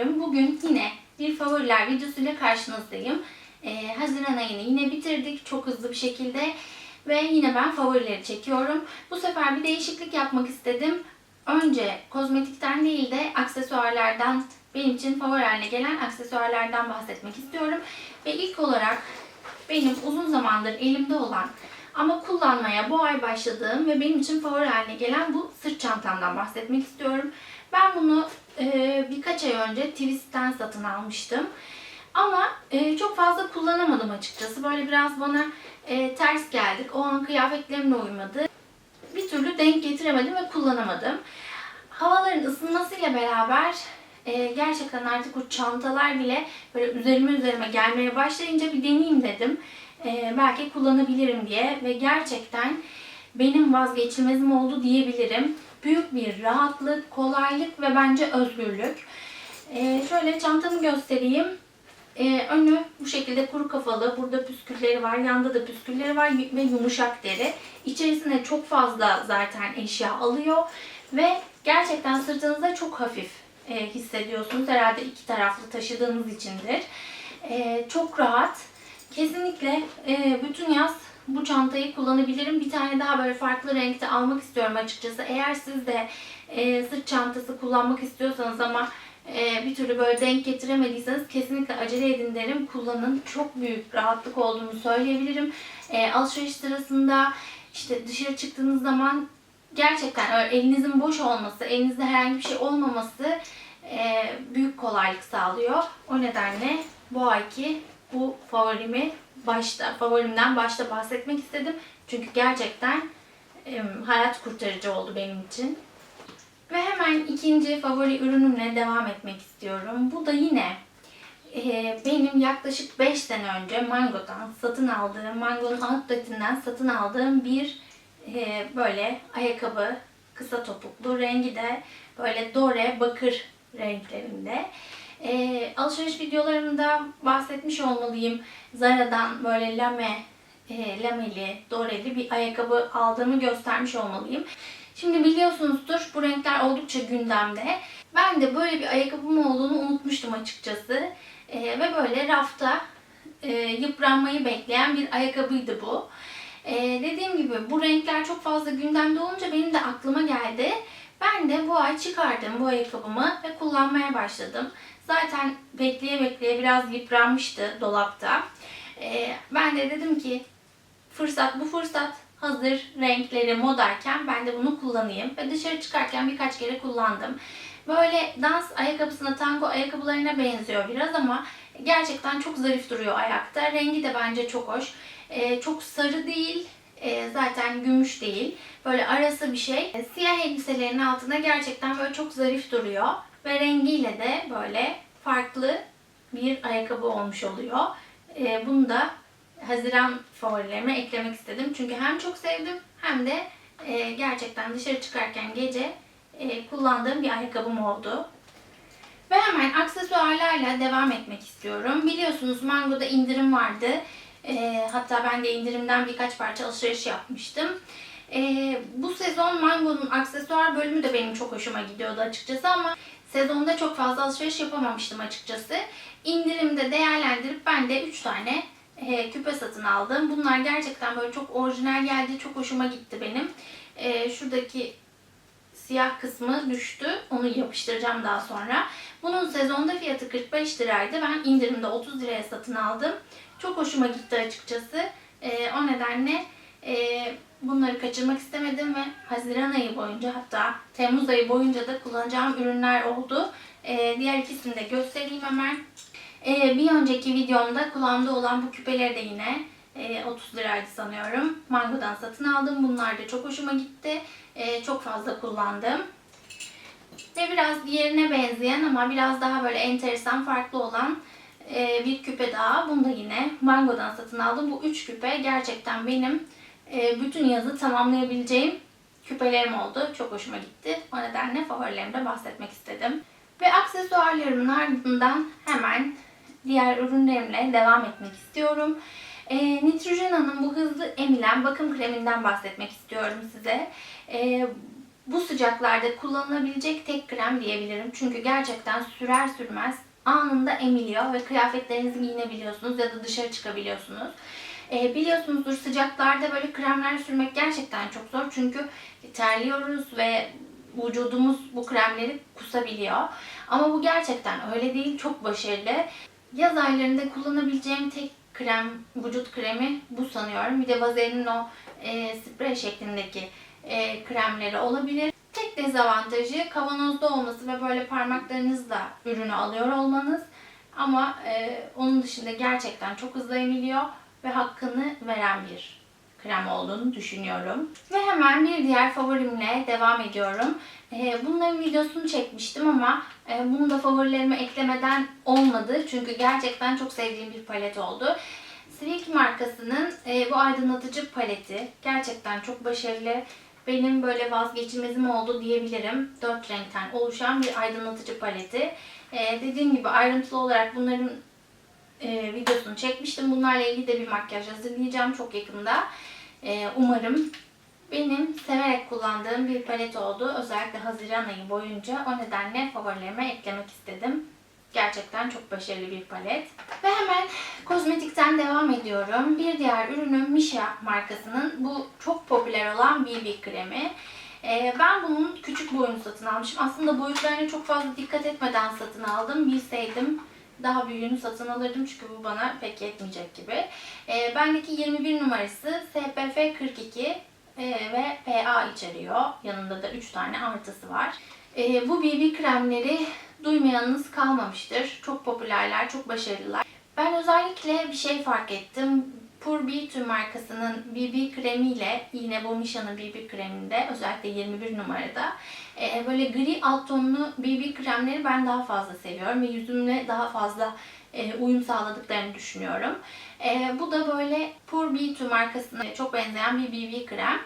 Gülüm. Bugün yine bir favoriler videosuyla karşınızdayım. Ee, Haziran ayını yine bitirdik çok hızlı bir şekilde. Ve yine ben favorileri çekiyorum. Bu sefer bir değişiklik yapmak istedim. Önce kozmetikten değil de aksesuarlardan, benim için favori haline gelen aksesuarlardan bahsetmek istiyorum. Ve ilk olarak benim uzun zamandır elimde olan ama kullanmaya bu ay başladığım ve benim için favori haline gelen bu sırt çantamdan bahsetmek istiyorum. Ben bunu e, birkaç ay önce Twist'ten satın almıştım. Ama e, çok fazla kullanamadım açıkçası. Böyle biraz bana e, ters geldik. O an kıyafetlerimle uymadı. Bir türlü denk getiremedim ve kullanamadım. Havaların ısınmasıyla beraber e, gerçekten artık o çantalar bile böyle üzerime üzerime gelmeye başlayınca bir deneyeyim dedim. E, belki kullanabilirim diye ve gerçekten benim vazgeçilmezim oldu diyebilirim. Büyük bir rahatlık, kolaylık ve bence özgürlük. E, şöyle çantamı göstereyim. Ee, önü bu şekilde kuru kafalı. Burada püskülleri var. Yanda da püskülleri var ve yumuşak deri. İçerisine çok fazla zaten eşya alıyor. Ve gerçekten sırtınızda çok hafif e, hissediyorsunuz. Herhalde iki taraflı taşıdığınız içindir. E, çok rahat. Kesinlikle e, bütün yaz bu çantayı kullanabilirim. Bir tane daha böyle farklı renkte almak istiyorum açıkçası. Eğer siz de e, sırt çantası kullanmak istiyorsanız ama e, bir türlü böyle denk getiremediyseniz kesinlikle acele edin derim. Kullanın. Çok büyük rahatlık olduğunu söyleyebilirim. E, alışveriş sırasında işte dışarı çıktığınız zaman gerçekten öyle elinizin boş olması, elinizde herhangi bir şey olmaması e, büyük kolaylık sağlıyor. O nedenle bu ayki bu favorimi başta, favorimden başta bahsetmek istedim. Çünkü gerçekten e, hayat kurtarıcı oldu benim için. Ve hemen ikinci favori ürünümle devam etmek istiyorum. Bu da yine e, benim yaklaşık 5 sene önce Mango'dan satın aldığım, Mango'nun outletinden satın aldığım bir e, böyle ayakkabı, kısa topuklu, rengi de böyle dore, bakır renklerinde. E, alışveriş videolarımda bahsetmiş olmalıyım. Zara'dan böyle lame, e, lameli, doreli bir ayakkabı aldığımı göstermiş olmalıyım. Şimdi biliyorsunuzdur bu renkler oldukça gündemde. Ben de böyle bir ayakkabım olduğunu unutmuştum açıkçası. Ee, ve böyle rafta e, yıpranmayı bekleyen bir ayakkabıydı bu. Ee, dediğim gibi bu renkler çok fazla gündemde olunca benim de aklıma geldi. Ben de bu ay çıkardım bu ayakkabımı ve kullanmaya başladım. Zaten bekleye bekleye biraz yıpranmıştı dolapta. Ee, ben de dedim ki fırsat bu fırsat hazır renkleri modayken ben de bunu kullanayım. Ve dışarı çıkarken birkaç kere kullandım. Böyle dans ayakkabısına, tango ayakkabılarına benziyor biraz ama gerçekten çok zarif duruyor ayakta. Rengi de bence çok hoş. Ee, çok sarı değil, e, zaten gümüş değil. Böyle arası bir şey. E, siyah elbiselerin altında gerçekten böyle çok zarif duruyor. Ve rengiyle de böyle farklı bir ayakkabı olmuş oluyor. E, bunu da Haziran favorilerime eklemek istedim. Çünkü hem çok sevdim hem de e, gerçekten dışarı çıkarken gece e, kullandığım bir ayakkabım oldu. Ve hemen aksesuarlarla devam etmek istiyorum. Biliyorsunuz Mango'da indirim vardı. E, hatta ben de indirimden birkaç parça alışveriş yapmıştım. E, bu sezon Mango'nun aksesuar bölümü de benim çok hoşuma gidiyordu açıkçası ama sezonda çok fazla alışveriş yapamamıştım açıkçası. İndirimde değerlendirip ben de 3 tane e, küpe satın aldım. Bunlar gerçekten böyle çok orijinal geldi. Çok hoşuma gitti benim. E, şuradaki siyah kısmı düştü. Onu yapıştıracağım daha sonra. Bunun sezonda fiyatı 45 liraydı. Ben indirimde 30 liraya satın aldım. Çok hoşuma gitti açıkçası. E, o nedenle e, bunları kaçırmak istemedim ve Haziran ayı boyunca hatta Temmuz ayı boyunca da kullanacağım ürünler oldu. E, diğer ikisini de göstereyim hemen. Ee, bir önceki videomda kulağımda olan bu küpeleri de yine e, 30 liraydı sanıyorum. Mango'dan satın aldım. Bunlar da çok hoşuma gitti. E, çok fazla kullandım. Ve biraz diğerine benzeyen ama biraz daha böyle enteresan, farklı olan e, bir küpe daha. Bunu da yine Mango'dan satın aldım. Bu üç küpe gerçekten benim e, bütün yazı tamamlayabileceğim küpelerim oldu. Çok hoşuma gitti. O nedenle favorilerimde bahsetmek istedim. Ve aksesuarlarımın ardından hemen diğer ürünlerimle devam etmek istiyorum. E, Neutrogena'nın bu hızlı emilen bakım kreminden bahsetmek istiyorum size. E, bu sıcaklarda kullanılabilecek tek krem diyebilirim. Çünkü gerçekten sürer sürmez anında emiliyor ve kıyafetlerinizi giyinebiliyorsunuz ya da dışarı çıkabiliyorsunuz. E, biliyorsunuzdur sıcaklarda böyle kremler sürmek gerçekten çok zor. Çünkü terliyoruz ve vücudumuz bu kremleri kusabiliyor. Ama bu gerçekten öyle değil. Çok başarılı. Yaz aylarında kullanabileceğim tek krem, vücut kremi bu sanıyorum. Bir de Vaselin'in o e, sprey şeklindeki e, kremleri olabilir. Tek dezavantajı kavanozda olması ve böyle parmaklarınızla ürünü alıyor olmanız. Ama e, onun dışında gerçekten çok hızlı emiliyor ve hakkını veren bir krem olduğunu düşünüyorum. Ve hemen bir diğer favorimle devam ediyorum. Ee, bunların videosunu çekmiştim ama e, bunu da favorilerime eklemeden olmadı. Çünkü gerçekten çok sevdiğim bir palet oldu. Silk markasının e, bu aydınlatıcı paleti gerçekten çok başarılı. Benim böyle vazgeçilmezim oldu diyebilirim. Dört renkten oluşan bir aydınlatıcı paleti. E, dediğim gibi ayrıntılı olarak bunların e, videosunu çekmiştim. Bunlarla ilgili de bir makyaj hazırlayacağım çok yakında. E, umarım benim severek kullandığım bir palet oldu. Özellikle Haziran ayı boyunca. O nedenle favorilerime eklemek istedim. Gerçekten çok başarılı bir palet. Ve hemen kozmetikten devam ediyorum. Bir diğer ürünüm Misha markasının bu çok popüler olan BB kremi. Ee, ben bunun küçük boyunu satın almışım. Aslında boyutlarına çok fazla dikkat etmeden satın aldım. Bilseydim daha büyüğünü satın alırdım çünkü bu bana pek yetmeyecek gibi. Ee, bendeki 21 numarası SPF 42 e, ve PA içeriyor. Yanında da 3 tane artısı var. Ee, bu BB kremleri duymayanınız kalmamıştır. Çok popülerler, çok başarılılar. Ben özellikle bir şey fark ettim. Pur Beauty markasının BB kremiyle yine bu Misha'nın BB kreminde özellikle 21 numarada e, böyle gri alt tonlu BB kremleri ben daha fazla seviyorum ve yüzümle daha fazla e, uyum sağladıklarını düşünüyorum. E, bu da böyle Pur Beauty markasına çok benzeyen bir BB krem.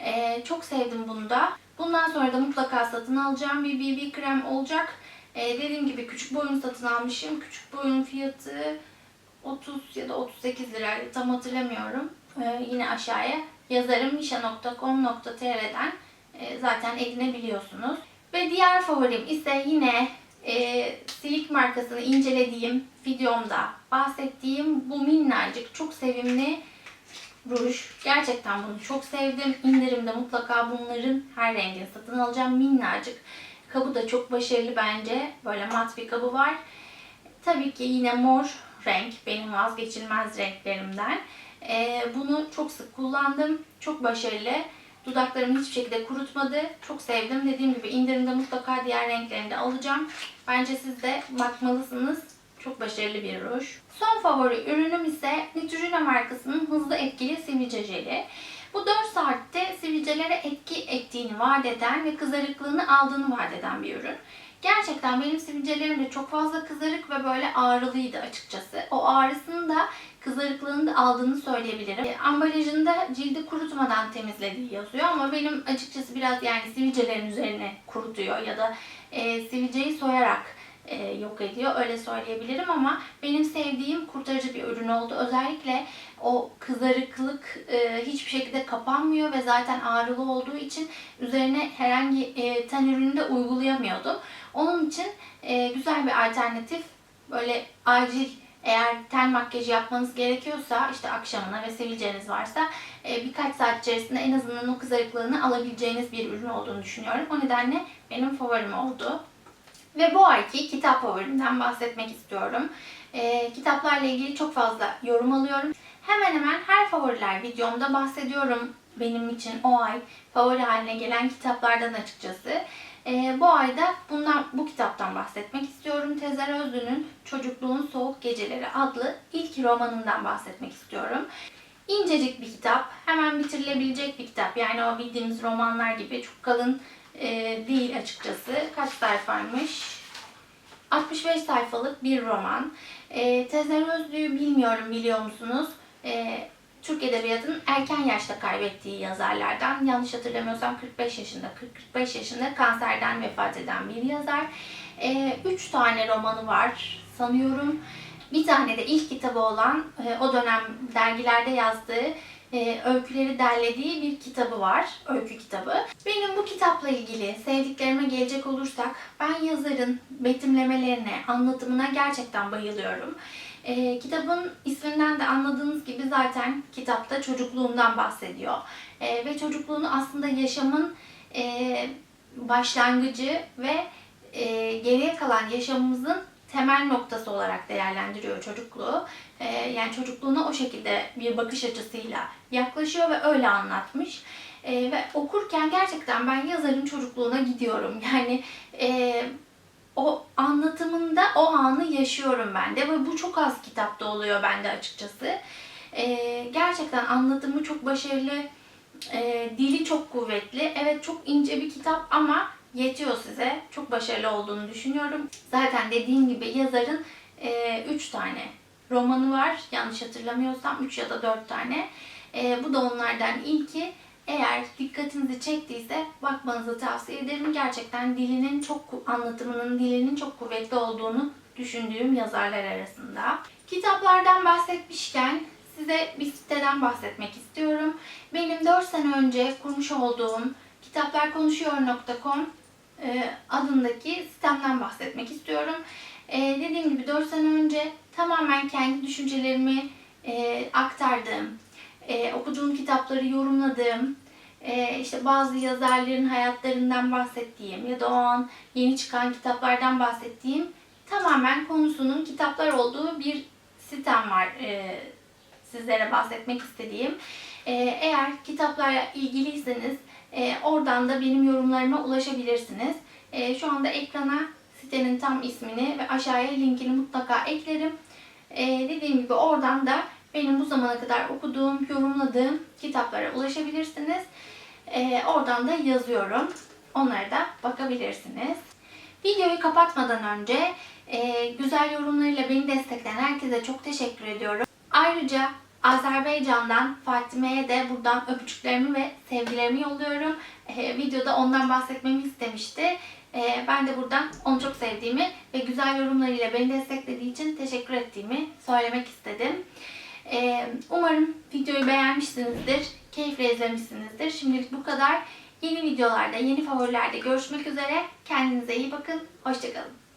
E, çok sevdim bunu da. Bundan sonra da mutlaka satın alacağım bir BB krem olacak. E, dediğim gibi küçük boyunu satın almışım. Küçük boyunun fiyatı 30 ya da 38 liraydı tam hatırlamıyorum. Ee, yine aşağıya yazarım misha.com.tr'den e, zaten edinebiliyorsunuz. Ve diğer favorim ise yine e, Silik markasını incelediğim videomda bahsettiğim bu minnacık çok sevimli ruj. Gerçekten bunu çok sevdim. İndirimde mutlaka bunların her rengini satın alacağım. Minnacık. Kabı da çok başarılı bence. Böyle mat bir kabı var. Tabii ki yine mor renk. Benim vazgeçilmez renklerimden. Ee, bunu çok sık kullandım. Çok başarılı. Dudaklarımı hiçbir şekilde kurutmadı. Çok sevdim. Dediğim gibi indirimde mutlaka diğer renklerini de alacağım. Bence siz de bakmalısınız. Çok başarılı bir ruj. Son favori ürünüm ise Neutrogena markasının hızlı etkili sivilce jeli. Bu 4 saatte sivilcelere etki ettiğini vaat eden ve kızarıklığını aldığını vaat eden bir ürün. Gerçekten benim sivilcelerim de çok fazla kızarık ve böyle ağrılıydı açıkçası. O ağrısını da kızarıklığını da aldığını söyleyebilirim. E, ambalajında cildi kurutmadan temizlediği yazıyor ama benim açıkçası biraz yani sivilcelerin üzerine kurutuyor ya da e, sivilceyi soyarak e, yok ediyor. Öyle söyleyebilirim ama benim sevdiğim kurtarıcı bir ürün oldu. Özellikle o kızarıklık e, hiçbir şekilde kapanmıyor ve zaten ağrılı olduğu için üzerine herhangi e, ten ürünü de uygulayamıyordum. Onun için e, güzel bir alternatif. Böyle acil eğer ten makyajı yapmanız gerekiyorsa işte akşamına ve sivilceniz varsa e, birkaç saat içerisinde en azından o kızarıklığını alabileceğiniz bir ürün olduğunu düşünüyorum. O nedenle benim favorim oldu. Ve bu ayki kitap favorimden bahsetmek istiyorum. E, kitaplarla ilgili çok fazla yorum alıyorum. Hemen hemen her favoriler videomda bahsediyorum. Benim için o ay favori haline gelen kitaplardan açıkçası. E, bu ayda bundan bu kitaptan bahsetmek istiyorum. Tezer Özlü'nün Çocukluğun Soğuk Geceleri adlı ilk romanından bahsetmek istiyorum. İncecik bir kitap, hemen bitirilebilecek bir kitap. Yani o bildiğimiz romanlar gibi çok kalın e, değil açıkçası. Kaç sayfaymış? 65 sayfalık bir roman. E, Tezer Özlü'yü bilmiyorum biliyor musunuz? E, Türk Edebiyatı'nın erken yaşta kaybettiği yazarlardan. Yanlış hatırlamıyorsam 45 yaşında, 40-45 yaşında kanserden vefat eden bir yazar. 3 tane romanı var sanıyorum. Bir tane de ilk kitabı olan o dönem dergilerde yazdığı e, öyküleri derlediği bir kitabı var. Öykü kitabı. Benim bu kitapla ilgili sevdiklerime gelecek olursak ben yazarın betimlemelerine, anlatımına gerçekten bayılıyorum. E, kitabın isminden de anladığınız gibi zaten kitapta çocukluğundan bahsediyor. E, ve çocukluğunu aslında yaşamın e, başlangıcı ve e, geriye kalan yaşamımızın temel noktası olarak değerlendiriyor çocukluğu. E, yani çocukluğuna o şekilde bir bakış açısıyla yaklaşıyor ve öyle anlatmış. E, ve okurken gerçekten ben yazarın çocukluğuna gidiyorum. Yani e, o anlatımında o anı yaşıyorum ben de ve bu çok az kitapta oluyor bende açıkçası. E, gerçekten anlatımı çok başarılı, e, dili çok kuvvetli. Evet çok ince bir kitap ama yetiyor size. Çok başarılı olduğunu düşünüyorum. Zaten dediğim gibi yazarın 3 tane romanı var. Yanlış hatırlamıyorsam 3 ya da 4 tane. E, bu da onlardan ilki. Eğer dikkatinizi çektiyse bakmanızı tavsiye ederim. Gerçekten dilinin çok anlatımının dilinin çok kuvvetli olduğunu düşündüğüm yazarlar arasında. Kitaplardan bahsetmişken size bir siteden bahsetmek istiyorum. Benim 4 sene önce kurmuş olduğum kitaplarkonuşuyor.com e, adındaki sitemden bahsetmek istiyorum. E, dediğim gibi 4 sene önce tamamen kendi düşüncelerimi e, aktardığım, e, okuduğum kitapları yorumladığım, e, işte bazı yazarların hayatlarından bahsettiğim ya da o an yeni çıkan kitaplardan bahsettiğim tamamen konusunun kitaplar olduğu bir sitem var e, sizlere bahsetmek istediğim. E, eğer kitaplarla ilgiliyseniz e, oradan da benim yorumlarıma ulaşabilirsiniz. E, şu anda ekrana sitenin tam ismini ve aşağıya linkini mutlaka eklerim. E, dediğim gibi oradan da benim bu zamana kadar okuduğum, yorumladığım kitaplara ulaşabilirsiniz. E, oradan da yazıyorum. Onlara da bakabilirsiniz. Videoyu kapatmadan önce e, güzel yorumlarıyla beni destekleyen herkese çok teşekkür ediyorum. Ayrıca Azerbaycan'dan Fatime'ye de buradan öpücüklerimi ve sevgilerimi yolluyorum. E, videoda ondan bahsetmemi istemişti. E, ben de buradan onu çok sevdiğimi ve güzel yorumlarıyla beni desteklediği için teşekkür ettiğimi söylemek istedim. E, umarım videoyu beğenmişsinizdir, keyifle izlemişsinizdir. Şimdilik bu kadar. Yeni videolarda, yeni favorilerde görüşmek üzere. Kendinize iyi bakın. Hoşçakalın.